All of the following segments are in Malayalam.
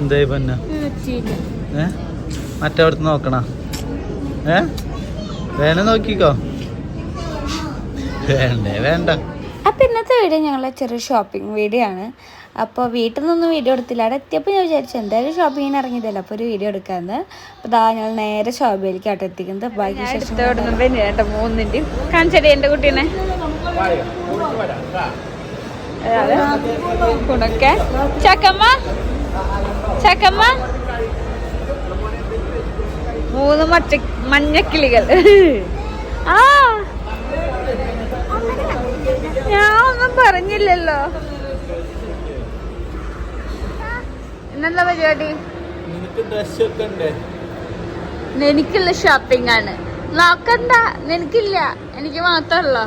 എന്തായി പൊന്ന? ഏ? മറ്റവിടുത്ത് നോക്കണ? ഏ? വേന നോക്കിക്കോ. വേണ്ടേ വേണ്ട. അപ്പം ഇന്നത്തെ വീഡിയോ ഞങ്ങളെ ചെറിയ ഷോപ്പിംഗ് വീഡിയോ ആണ്. അപ്പോൾ വീട്ടിൽ നിന്നൊന്നും വീഡിയോ എടുത്തില്ല. അവിടെ എത്തിയപ്പോൾ ഞാൻ വിചാരിച്ചു എന്തായാലും ഷോപ്പിങ്ങിന് ഇറങ്ങിയതല്ല? അപ്പോൾ ഒരു വീഡിയോ എടുക്കാമെന്ന് അപ്പോൾ ദാ ഞങ്ങൾ നേരെ ഷോപ്പിലേക്ക് അവിടെ എത്തിക്കുന്നത്. ബാക്കി കാണിച്ചടി എന്റെ കുട്ടീനെ. കുണക്കെ. ചക്കമ്മ. ചക്കമ്മ? മൂന്ന് മച്ച മഞ്ഞക്കിളികൾ. ആ. ഞാൻ ഒന്നും പറഞ്ഞില്ലല്ലോ. ഇന്നെന്താ പരിപാടി? എനിക്കുള്ള ഷോപ്പിംഗ് ആണ്. നോക്കണ്ട നിനക്കില്ല. എനിക്ക് മാത്രമല്ലോ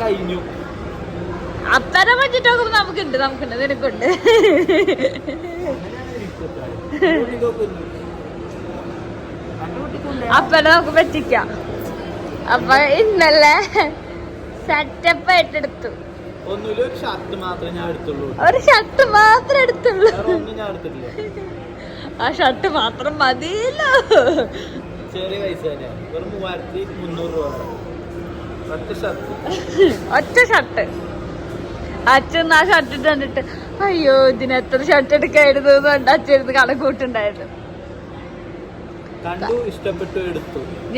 കഴിഞ്ഞു. അത്തരം വെച്ചിട്ട് നോക്കുമ്പോ നമുക്കുണ്ട് നമുക്കുണ്ട് നിനക്കുണ്ട്. അപ്പനെ നമുക്ക് പറ്റിക്കാം. അപ്പൊ ഇന്നലെ സെറ്റപ്പ് ആയിട്ട് എടുത്തു ഒരു ഷർട്ട് മാത്രമേ എടുത്തുള്ളൂ. മാത്രം ആ ഷർട്ട് മാത്രം മതിയല്ലോ. ചെറിയ പൈസ ഷർട്ട് ഒറ്റ ഷർട്ട് അച്ഛൻ ആ ഷർട്ട് ഇട്ട് കണ്ടിട്ട് അയ്യോ ഇതിന് എത്ര ഷർട്ട് എടുക്കായിരുന്നു? എന്ന് കണ്ട് അച്ഛൻ കണക്കൂട്ടുണ്ടായിരുന്നു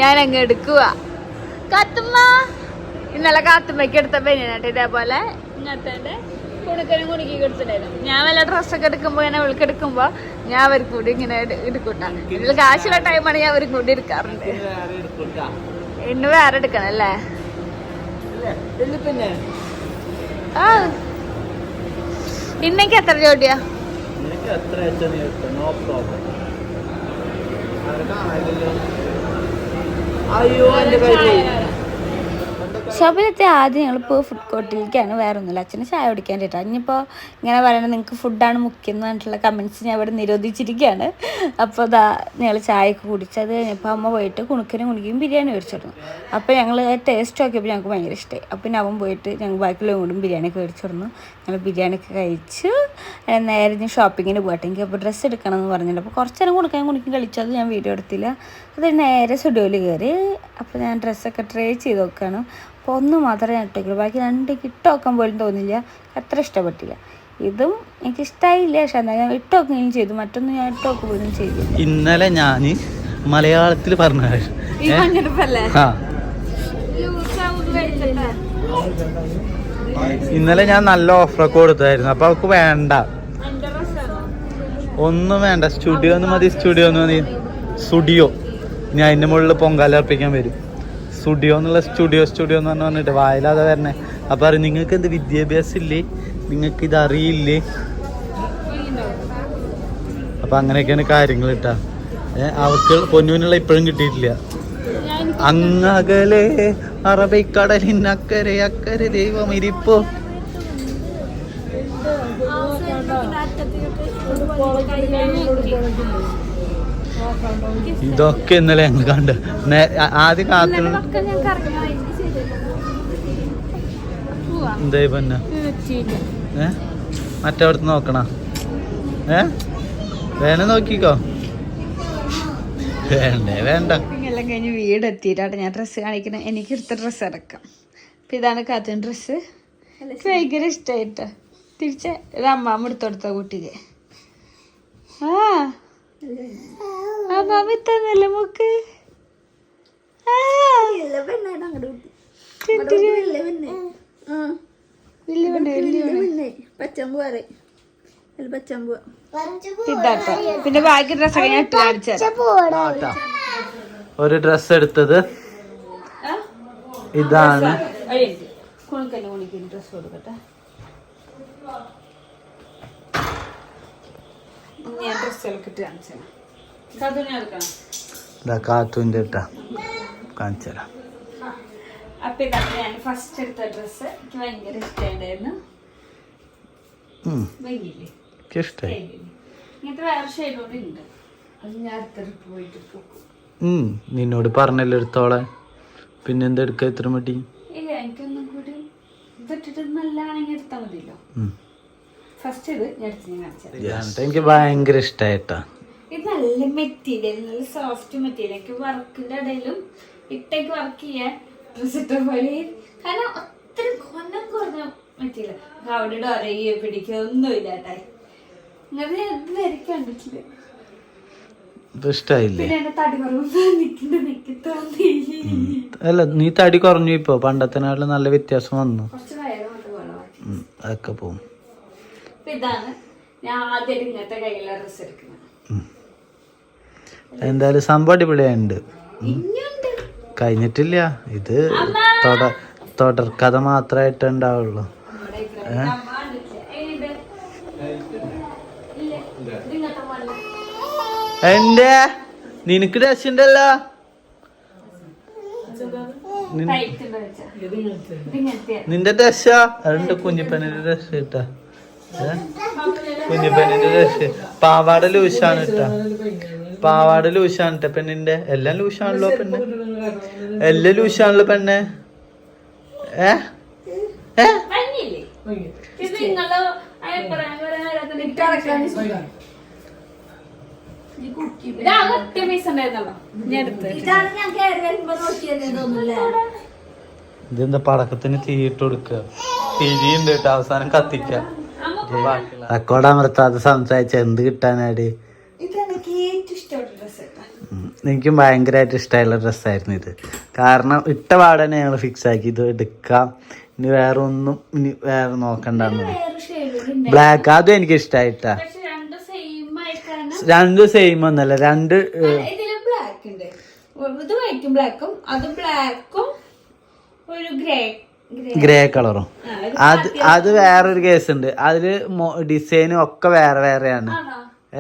ഞാൻ അങ്ങ് എടുക്കുക കാത്തുമ്മ. ഇന്നലെ കാത്തുമ്മയ്ക്ക് എടുത്ത ബനിയനാട്ട് ഇതേപോലെ ഇങ്ങനത്തെ കുണുക്കനും കുണുക്കി കൊടുത്തിട്ടുണ്ടായിരുന്നു. ഞാൻ വല്ല ഡ്രസ്സൊക്കെ എടുക്കുമ്പോ ഇങ്ങനെ അവൾക്ക് എടുക്കുമ്പോ ഞാൻ അവർക്ക് കൂടി ഇങ്ങനെ എടുക്കൂട്ടാ. ഇതിൽ കാശുള്ള ടൈമാണ് ഞാൻ അവർക്ക് കൂടി എടുക്കാറുണ്ട്. ഇന്ന് വേറെ എടുക്കണം അല്ലേ? പിന്നെ ഇന്നേക്ക് എത്ര ജോഡിയാ? അയ്യോ എന്റെ കയ്യിൽ ഷോപ്പിലെത്തിയ ആദ്യം ഞങ്ങൾ ഇപ്പോൾ ഫുഡ് കോർട്ടിലേക്കാണ് വേറെ ഒന്നുമില്ല അച്ഛന് ചായ കുടിക്കാൻ കേട്ടോ ഇനിയിപ്പോൾ ഇങ്ങനെ പറയണത് നിങ്ങൾക്ക് ഫുഡാണ് മുഖ്യം എന്ന് പറഞ്ഞിട്ടുള്ള കമൻസ് ഞാൻ ഇവിടെ നിരോധിച്ചിരിക്കുകയാണ് അപ്പോൾ അതാ ഞങ്ങൾ ചായയൊക്കെ കുടിച്ചത് കഴിഞ്ഞപ്പോൾ അമ്മ പോയിട്ട് കുണുക്കനും കുണിക്കും ബിരിയാണി മേടിച്ചിരുന്നു അപ്പോൾ ഞങ്ങൾ ടേസ്റ്റ് നോക്കിയപ്പോൾ ഞങ്ങൾക്ക് ഭയങ്കര ഇഷ്ടമായി അപ്പോൾ പിന്നെ അവൻ പോയിട്ട് ഞങ്ങൾ ബാക്കിയുള്ള കൂടും ബിരിയാണിയൊക്കെ മേടിച്ചിരുന്നു ഞങ്ങൾ ബിരിയാണിയൊക്കെ കഴിച്ചു. നേരെ ഞാൻ ഷോപ്പിങ്ങിന് പോകട്ടെ. എനിക്ക് അപ്പോൾ ഡ്രസ്സ് എടുക്കണം എന്ന് അപ്പോൾ കുറച്ച് നേരം കുണുക്കാൻ കുണിക്കും കളിച്ചു. അത് ഞാൻ വീഡിയോ എടുത്തില്ല. അത് നേരെ സ്റ്റുഡിയോയിൽ കയറി അപ്പോൾ ഞാൻ ഡ്രസ്സൊക്കെ ട്രൈ ചെയ്ത് നോക്കുകയാണ് അപ്പോൾ ഒന്ന് മാത്രമേ നട്ടേക്കുള്ളൂ ബാക്കി രണ്ട് ഇട്ട് നോക്കാൻ പോലും തോന്നില്ല അത്ര ഇഷ്ടപ്പെട്ടില്ല. ഇതും എനിക്ക് ഇഷ്ടമായില്ല പക്ഷെ എന്താ ഞാൻ ഇട്ട് നോക്കുകയും ചെയ്തു. മറ്റൊന്നും ഞാൻ ഇട്ട് നോക്കുക പോലും ചെയ്തു ഇന്നലെ ഞാൻ മലയാളത്തിൽ പറഞ്ഞ ഈ മഞ്ഞെടുപ്പല്ലേ ആ. ഇന്നലെ ഞാൻ നല്ല ഓഫറൊക്കെ കൊടുത്തായിരുന്നു. അപ്പൊ അവക്ക് വേണ്ട. ഒന്നും വേണ്ട. സ്റ്റുഡിയോ ഒന്നും മതി. സ്റ്റുഡിയോ ഒന്നും മതി. സ്റ്റുഡിയോ. ഞാൻ അതിന്റെ മുകളിൽ പൊങ്കാല അർപ്പിക്കാൻ വരും. സ്റ്റുഡിയോ എന്നുള്ള സ്റ്റുഡിയോ സ്റ്റുഡിയോ എന്ന് പറഞ്ഞു പറഞ്ഞിട്ട് വായിലാതെ വരണേ. അപ്പൊ പറയും നിങ്ങൾക്ക് എന്ത് വിദ്യാഭ്യാസം ഇല്ലേ? നിങ്ങൾക്ക് ഇത് അറിയില്ലേ? അപ്പൊ അങ്ങനെയൊക്കെയാണ് കാര്യങ്ങൾ ഏഹ് അവർക്ക് പൊന്നുവിനുള്ള ഇപ്പോഴും കിട്ടിയിട്ടില്ല. അങ്ങകലെ അറബിക്കടലിനക്കരെ അക്കരെ ദൈവം ഇരിപ്പോ. ഇതൊക്കെ ഇന്നലെ ഞങ്ങൾ കണ്ട്. ആദ്യം കാത്തു എന്തായി പിന്നെ ഏ? മറ്റവിടുത്ത് നോക്കണ? ഏ? വേണ നോക്കിക്കോ. വേണ്ടേ വേണ്ട. എല്ലാം കഴിഞ്ഞ് വീട് എത്തിയിട്ടാണ് ഞാൻ ഡ്രസ്സ് കാണിക്കുന്നത് എനിക്ക് എടുത്ത ഡ്രസ്സ് ഇറക്കാം. അപ്പൊ ഇതാണ് കാത്തുൻ ഡ്രസ്സ് എനിക്ക് ഭയങ്കര ഇഷ്ടമായിട്ട് തിരിച്ച് ഒരു അമ്മാമ്മ എടുത്തു കൊടുത്ത കുട്ടിക്ക്. ആ. ആ. മാമി പെണ്ണ്. ഇതാട്ടോ. പിന്നെ ബാക്കി ഡ്രസ്സൊക്കെ ഞാൻ. ഒരു ഡ്രസ് എടുത്തത്. ഇതാണ്. ഡ്രസ് കൊടുക്കട്ടെ. ഞാൻ ഇട്ട് കാണിച്ചു തരാം. അത് ഞാൻ എടുക്കണം ഇതാ കാത്തുവിന്റെ ഇട്ടാ. കാണിച്ചു തരാം. അപ്പൊ ഇതാണ് ഞാൻ ഫസ്റ്റ് എടുത്ത ഡ്രസ്സ് എനിക്ക് ഭയങ്കര ഇഷ്ടമായിരുന്നു ഉം, ഭംഗിയില്ലേ? എനിക്ക് ഇഷ്ടമായി ഇങ്ങനത്തെ വേറെ ഷെയ്ഡ് ഉണ്ട് അത് ഞാൻ അടുത്ത പോയിട്ട് പോകും ഉം, നിന്നോട് പറഞ്ഞല്ലോ എടുത്തോളെ. പിന്നെന്താ എടുക്ക ഇത്ര മടി? ഇല്ല എനിക്കൊന്നും കൂടി ഇതിട്ടിട്ട് നല്ലതാണെങ്കിൽ എടുത്താൽ മതിയല്ലോ. ഫസ്റ്റ് ഇത് ഞാൻ എടുത്ത് ഞാൻ കാണിച്ചത് എനിക്ക് ഭയങ്കര ഇഷ്ടായിട്ടാ. ഇത് നല്ല മെറ്റീരിയൽ നല്ല സോഫ്റ്റ് മെറ്റീരിയൽ എനിക്ക് വർക്കിന്റെ ഇടയിലും ഇട്ടേക്ക് വർക്ക് ചെയ്യാൻ ഡ്രസ് ഇട്ട പോലെ. കാരണം ഒത്തിരി കൊന്നം കുറഞ്ഞ മെറ്റീരിയൽ അവിടെ ഡൊരയോ പിടിക്കുക ഒന്നും ഇല്ലാട്ടെ അങ്ങനെ ഞാൻ ഇതുവരെ കണ്ടിട്ടില്ല. ഇത് ഇഷ്ടായില്ലേ? പിന്നെ എന്റെ തടി കുറവ് നിൽക്കുന്ന നിൽക്കി തോന്നി അല്ല നീ തടി കുറഞ്ഞു ഇപ്പൊ. പണ്ടത്തിനാളും നല്ല വ്യത്യാസം വന്നു. കുറച്ച് വയറ് മാത്രം കുറവാക്കി ഉം, അതൊക്കെ പോവും. ഇതാണ്. ഞാൻ ആദ്യം ഇങ്ങനത്തെ എടുക്കുന്നത്. എന്തായാലും സംഭവം അടിപൊളിയുണ്ട് ഇനിയുണ്ട്. കഴിഞ്ഞിട്ടില്ല. ഇത് തുട തുടർക്കഥ മാത്രമായിട്ട് ഉണ്ടാവുള്ളൂ. എന്റെ! നിനക്ക് രസമുണ്ടല്ലോ. നിന്റെ രക്ഷ അതുണ്ട് കുഞ്ഞിപ്പനിന്റെ രക്ഷ ഇട്ടാ. കുഞ്ഞിപ്പനിന്റെ പാവാട് പാവാട ലൂശാണ് ഇട്ടാ പാവാട ലൂശാണ് ഇട്ട പെണ്ണിന്റെ. എല്ലാം ലൂശാണല്ലോ പെണ്ണ്. എല്ലാം ലൂശാണല്ലോ പെണ്ണ്. ഏ? ഇതെന്താ പടക്കത്തിന് തീയിട്ട് കൊടുക്കുക തിരിയുണ്ട് കേട്ടോ അവസാനം കത്തിക്ക. റെക്കോർഡമർത്താതെ സംസാരിച്ച എന്ത് കിട്ടാനാടി. എനിക്കും ഭയങ്കരമായിട്ട് ഇഷ്ടമായുള്ള ഡ്രസ്സായിരുന്നു ഇത്. കാരണം ഇട്ട പാടനെ ഞങ്ങൾ ഫിക്സ് ആക്കി. ഇത് എടുക്കാം. ഇനി വേറെ ഒന്നും ഇനി വേറെ നോക്കണ്ടെന്ന് ബ്ലാക്ക് അതും എനിക്ക് ഇഷ്ടമായിട്ടാ പക്ഷെ രണ്ട് സെയിം ഒന്നല്ല രണ്ട് ഇതിൽ ബ്ലാക്ക് ഉണ്ട്. ഇത് വൈറ്റും ബ്ലാക്കും അത് ബ്ലാക്കും ഒരു ഗ്രേ ഗ്രേ കളറും അത് അത് വേറൊരു കേസ് ഉണ്ട് അതിൽ ഡിസൈനും ഒക്കെ വേറെ വേറെയാണ്.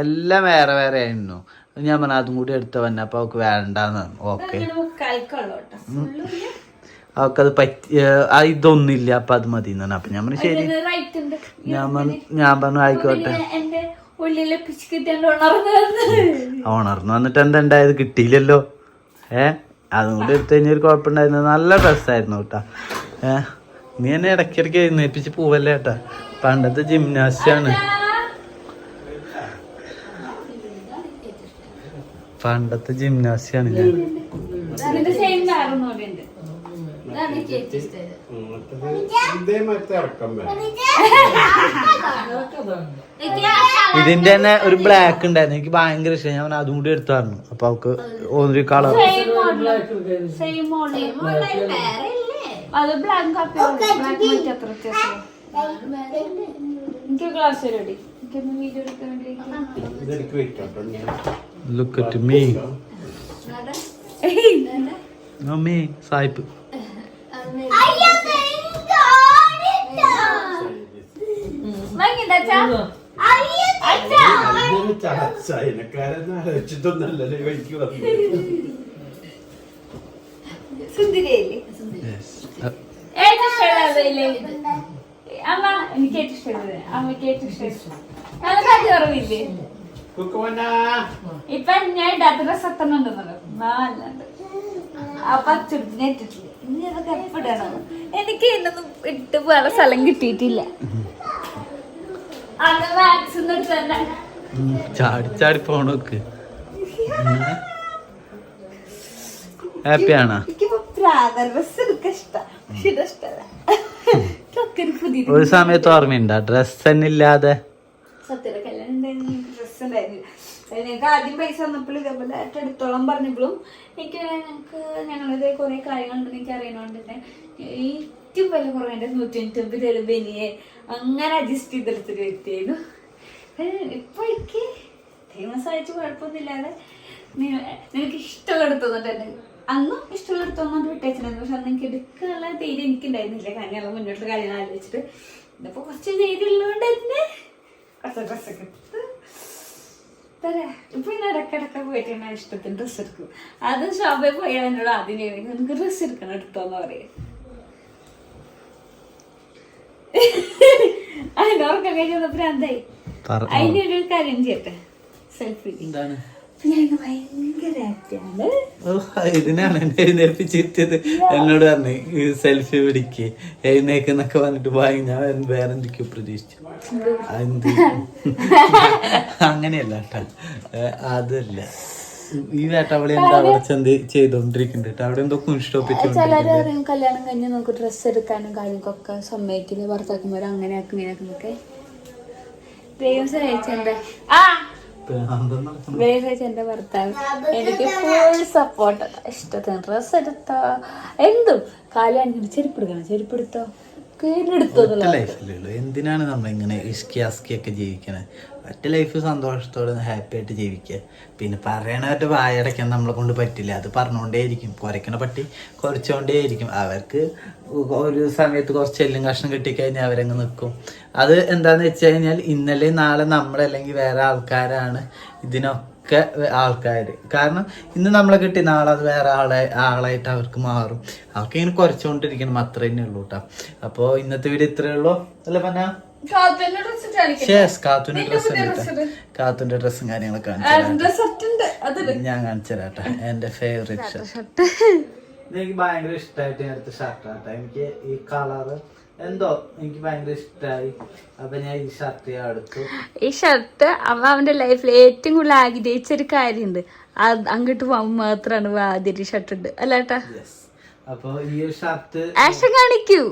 എല്ലാം വേറെ വേറെ ആയിരുന്നു ഞാൻ പറഞ്ഞു അതും കൂടി എടുത്ത വന്നെ അപ്പൊ അവക്ക് വേണ്ടെന്ന് ഓക്കെ. അവക്കത് പറ്റി ഇതൊന്നുമില്ല. അപ്പൊ അത് മതി എന്നാണ് അപ്പൊ ഞാൻ പറഞ്ഞു ശരി. ഞാൻ പറഞ്ഞു ഞാൻ പറഞ്ഞു ആയിക്കോട്ടെ. ഉണർന്നു വന്നിട്ട് എന്താ ഉണ്ടായത്? കിട്ടിയില്ലല്ലോ. ഏ? അതും കൂടി എടുത്തു കഴിഞ്ഞാൽ ഒരു കുഴപ്പമുണ്ടായിരുന്നു. നല്ല ഡ്രസ്സായിരുന്നു കേട്ടാ. ഏ? നീ എന്നെ ഇടയ്ക്കിടയ്ക്ക് എഴുന്നേപ്പിച്ച് പോവല്ലേ ഏട്ടാ? പണ്ടത്തെ ജിംനാസ്റ്റാണ് പണ്ടത്തെ ജിംനാസ്റ്റാണ് ഞാൻ. ഇതിന്റെ തന്നെ ഒരു ബ്ലാക്ക് ഉണ്ടായിരുന്നു. എനിക്ക് ഭയങ്കര ഇഷ്ടം. ഞാൻ അതും കൂടി എടുത്തു പറഞ്ഞു അപ്പൊ അവക്ക് ഓന്നൊരു colour same model same model അത് ബ്ലാക്ക് കാപ്പി ബ്ലാക്ക് മറ്റേ അത്ര വ്യത്യാസം എനിക്ക് ക്ലാസ് വരടി എനിക്കൊന്ന് വീഡിയോ എടുക്കാൻ വേണ്ടി ലുക്ക് അറ്റ് മീ മമ്മി സായിപ്പ് എനിക്ക് വന്നത് സുന്ദരിയല്ലേ ഏറ്റവും അമ്മ എനിക്ക് ഏറ്റവും ഇഷ്ടമുള്ളത്. അമ്മയ്ക്ക് ഏറ്റവും ഇഷ്ടം. നല്ല കാറ്റ് കുറവില്ലേ? ഇപ്പൊ ഞാൻ ഇടാത്ത ഡ്രസ് പച്ചെടുത്തിന് ഇട്ടിട്ടില്ല. ഇനി അതൊക്കെ എനിക്ക് ഇന്നൊന്നും ഇട്ട് പോകാനുള്ള സ്ഥലം കിട്ടിയിട്ടില്ല. അത് വാക്സിൻ തന്നെ. ചാടി ചാടി പോണോക്ക്. ഹാപ്പിയാണോ? ഡ്രസ് എടുക്കാൻ ഇഷ്ടം. പക്ഷെ ഇത് ഇഷ്ടമല്ല ഇതൊക്കെ ഒരു സമയത്ത് ഓർമ്മയുണ്ട. ഡ്രസ് തന്നെ ഇല്ലാതെ. സത്യയുടെ കല്യാണം ഉണ്ടായിരുന്നു. ഡ്രസ് ഉണ്ടായിരുന്നില്ല അത് ആദ്യം പൈസ വന്നപ്പോൾ ഇതേപോലെ എടുത്തോളം പറഞ്ഞപ്പോഴും എനിക്ക് ഞങ്ങൾക്ക് ഞങ്ങളിത് കുറെ കാര്യങ്ങളുണ്ടെന്ന് എനിക്ക് അറിയണോണ്ട് തന്നെ ഏറ്റവും വില കുറവേണ്ട നൂറ്റി തൊണ്ണൂറ്റൊമ്പത് രൂപ ബനിയെ അങ്ങനെ അഡ്ജസ്റ്റ് ചെയ്തെടുത്തൊരു വ്യക്തിയായിരുന്നു ഇപ്പൊ എനിക്ക് ഫേമസ് ആയിട്ട് കുഴപ്പമൊന്നുമില്ലാതെ നിനക്ക് ഇഷ്ടമുള്ള എടുത്തോന്നിട്ട് തന്നെ അന്നും ഇഷ്ടമുള്ള എടുത്തോന്നുകൊണ്ട് വിട്ടേച്ചിട്ടുണ്ടായിരുന്നു പക്ഷെ അന്ന് എനിക്ക് എടുക്കാനുള്ള ധൈര്യം എനിക്കുണ്ടായിരുന്നില്ല. കാരണം ഞങ്ങൾ മുന്നോട്ട് കാര്യങ്ങൾ ആലോചിച്ചിട്ട് ഇന്നിപ്പോ കുറച്ച് ധൈര്യം ഉള്ളതുകൊണ്ട് തന്നെ കുറച്ച് ഡ്രസ്സൊക്കെ എടുത്ത് തരാ. ഇപ്പൊ ഞാൻ ഇടക്കിടക്ക് പോയിട്ട് ഞാൻ ഇഷ്ടത്തിന് ഡ്രസ്സ് എടുക്കും. അത് ഷോപ്പിൽ പോയാൽ എന്നോട് ആദ്യം നിനക്ക് ഡ്രസ്സ് എടുക്കണം എടുത്തോന്ന് പറയും. അതിന്റെ ഉറക്കം കഴിഞ്ഞ അതിന്റെ ഒരു കാര്യം ചെയ്യട്ടെ. സെൽഫി എന്താണ്? ഇതിനാണ് എന്നെ എഴുന്നേൽപ്പിച്ചിട്ടത് എന്നോട് പറഞ്ഞു ഈ സെൽഫി പിടിക്ക്. എഴുന്നേക്കെന്നൊക്കെ പറഞ്ഞിട്ട് പോയി ഞാൻ വേറെ എന്തൊക്കെയോ പ്രതീക്ഷിച്ചു. അങ്ങനെയല്ല കേട്ടോ. അതല്ല. ഈ വേട്ടാവളി എന്താ അവിടെ ചെന്ത് ചെയ്തോണ്ടിരിക്കുന്നുണ്ട് അവിടെ എന്തോ കുഷ്ടോപ്പിച്ചു കല്യാണം കഴിഞ്ഞ് നമുക്ക് ഡ്രസ്സ് എടുക്കാനും കാര്യങ്ങൾക്കൊക്കെ സമ്മതിക്കില്ല? ഭർത്താക്കന്മാർ അങ്ങനെ ആക്കും ഇങ്ങനെ ആക്കും എന്നൊക്കെ ദൈവം സഹായിച്ചെന്റെ സഹായിച്ച എന്റെ ഭർത്താവ്. എനിക്ക് ഫുൾ സപ്പോർട്ട് ഇഷ്ടത്തിന് ഡ്രസ് എടുത്തോ? എന്തും. കാലാണ് ചെരുപ്പ് എടുക്കണം. ചെരുപ്പ് എടുത്തോ? കീഴെടുത്തോ ഒറ്റ ലൈഫിലുള്ളൂ എന്തിനാണ് നമ്മൾ ഇങ്ങനെ ഇഷ്കി അസ്കി ഒക്കെ ജീവിക്കണത് ഒറ്റ ലൈഫ് സന്തോഷത്തോടെ ഹാപ്പി ആയിട്ട് ജീവിക്കുക. പിന്നെ പറയണവരുടെ വായടയ്ക്കാൻ നമ്മളെ കൊണ്ട് പറ്റില്ല. അത് പറഞ്ഞുകൊണ്ടേയിരിക്കും കുറയ്ക്കണ പട്ടി കുറച്ചുകൊണ്ടേയിരിക്കും അവർക്ക് ഒരു സമയത്ത് കുറച്ച് എല്ലും കഷ്ണം കിട്ടിക്കഴിഞ്ഞാൽ അവരങ്ങ് നിൽക്കും അത് എന്താന്ന് വെച്ച് കഴിഞ്ഞാൽ ഇന്നലെ നാളെ നമ്മളല്ലെങ്കിൽ വേറെ ആൾക്കാരാണ് ഇതിനൊക്കെ ആൾക്കാർ കാരണം ഇന്ന് നമ്മളെ കിട്ടി നാളെ അത് വേറെ ആളെ ആളായിട്ട് അവർക്ക് മാറും. അവർക്ക് ഇങ്ങനെ കുറച്ചുകൊണ്ടിരിക്കണം അത്ര തന്നെ ഉള്ളൂ കേട്ടോ അപ്പോൾ ഇന്നത്തെ വീഡിയോ ഇത്രയേ ഉള്ളൂ. അല്ല പറഞ്ഞ ഷേസ് കാത്തുന്റെ ഡ്രസ്സ് കാത്തുന്റെ ഡ്രസ്സും കാര്യങ്ങളൊക്കെ. ഞാൻ കാണിച്ചു തരാം കേട്ടോ. എന്റെ ഫേവറേറ്റ് ഷർട്ട് എനിക്ക് ഭയങ്കര ഇഷ്ടമായിട്ട് ഞാൻ എടുത്ത ഷർട്ടാട്ടോ എനിക്ക് ഈ കളറ് എന്തോ എനിക്ക് ഭയങ്കര ഇഷ്ടമായി അപ്പൊ ഞാൻ ഈ ഷർട്ട് ഞാൻ എടുത്തു. ഈ ഷർട്ട് അവ അവന്റെ ലൈഫിൽ ഏറ്റവും കൂടുതൽ ആഗ്രഹിച്ച ഒരു കാര്യമുണ്ട്. അങ്ങോട്ട് പോകാൻ മാത്രമാണ് ആദ്യം ഷർട്ട് ഉണ്ട് അല്ലാട്ടാ അപ്പൊ ഈ ഷർട്ട് ആക്ഷൻ കാണിക്കൂ.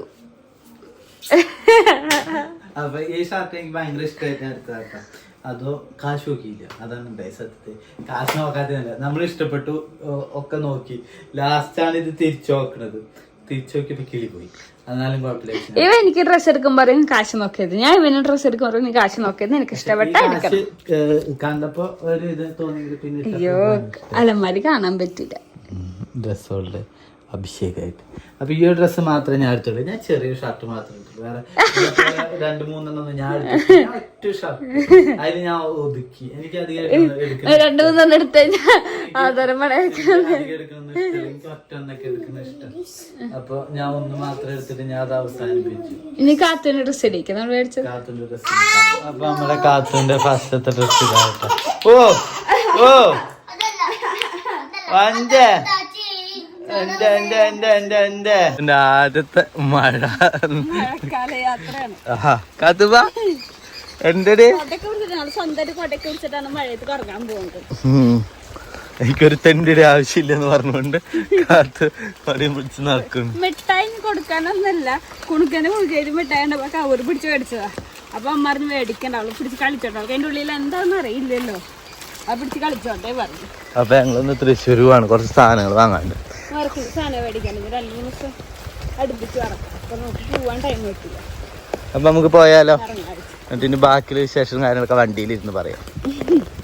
അപ്പൊ ഈ ഷർട്ട് എനിക്ക് ഭയങ്കര ഇഷ്ടമായിട്ട് ഞാൻ എടുത്തതാ കേട്ടോ. അതോ കാശ് നോക്കിയില്ല. അതാണ് ഉണ്ടായി സത്യത്തിൽ. കാശ് നോക്കാത്തതല്ല. നമ്മൾ ഇഷ്ടപ്പെട്ടു ഒക്കെ നോക്കി. ലാസ്റ്റ് ആണ് ഇത് തിരിച്ചു നോക്കണത്. തിരിച്ചു നോക്കിയപ്പോ കിളി പോയി. എന്നാലും കുഴപ്പമില്ല ഇവ എനിക്ക് ഡ്രസ്സ് എടുക്കുമ്പോൾ പറയും കാശ് നോക്കിയത്. ഞാൻ ഇവന് ഡ്രസ്സ് എടുക്കുമ്പോൾ പറയും നീ കാശ് നോക്കിയത് എനിക്ക് ഇഷ്ടപ്പെട്ട കണ്ടപ്പോ ഒരു ഇത് തോന്നി അയ്യോ അലമാരി കാണാൻ പറ്റില്ല. ഡ്രസ്സുകളുടെ അഭിഷേകമായിട്ട് അപ്പൊ ഈ ഒരു ഡ്രസ്സ് മാത്രമേ ഞാൻ എടുത്തുള്ളൂ. ഞാൻ ചെറിയ ഷർട്ട് മാത്രമേ എടുത്തുള്ളൂ. വേറെ രണ്ട് മൂന്നെണ്ണം ഞാൻ ഒറ്റ ഷർട്ട് അതിൽ ഞാൻ ഒതുക്കി. എനിക്ക് അധികം രണ്ടു മൂന്നെണ്ണം എടുത്തു എനിക്ക് ഒറ്റ ഒന്നൊക്കെ എടുക്കുന്ന ഇഷ്ടം. അപ്പൊ ഞാൻ ഒന്ന് മാത്രം എടുത്തിട്ട് ഞാൻ അത് അവസാനിപ്പിച്ചു. ഇനി ഡ്രസ് അപ്പൊ നമ്മളെ കാത്തുവിന്റെ ഫസ്റ്റത്തെ ഡ്രസ് ഓ ഓ. അഞ്ചേ എന്റെ എന്റെ എന്റെ എന്റെ എന്റെ എന്റെ ആദ്യത്തെ മഴ. കറങ്ങാൻ പോകുന്നത്. എനിക്കൊരു തെണ്ടിയുടെ ആവശ്യമില്ലെന്ന് പറഞ്ഞുകൊണ്ട് കാത്ത് പടിയും പിടിച്ച് നടക്കുന്നു. മിഠായി കൊടുക്കാനൊന്നല്ല കുണുക്കനെ കുണുക്കയിൽ മിഠായി ഉണ്ടപ്പോ കവർ പിടിച്ച് മേടിച്ചതാ. അപ്പൊ അമ്മ പറഞ്ഞ് മേടിക്കണ്ട. അവൾ പിടിച്ച് കളിച്ചോണ്ടാവും എന്റെ അതിന്റെ ഉള്ളിൽ എന്താന്ന് അറിയില്ലല്ലോ. അത് പിടിച്ച് കളിച്ചോട്ടെ പറഞ്ഞു. അപ്പൊ ഞങ്ങളൊന്ന് തൃശ്ശൂർ പോവാണ്. കുറച്ച് സാധനങ്ങൾ വാങ്ങാണ്ട് അവർക്ക് സാധനം മേടിക്കാൻ ഇനി രണ്ട് മൂന്ന് ദിവസം അടുപ്പിച്ച് അപ്പൊ നമുക്ക് പോവാൻ ടൈം കിട്ടില്ല. അപ്പൊ നമുക്ക് പോയാലോ? എന്നിട്ട് ബാക്കിയുള്ള വിശേഷം കാര്യങ്ങളൊക്കെ വണ്ടിയിലിരുന്ന് പറയാം.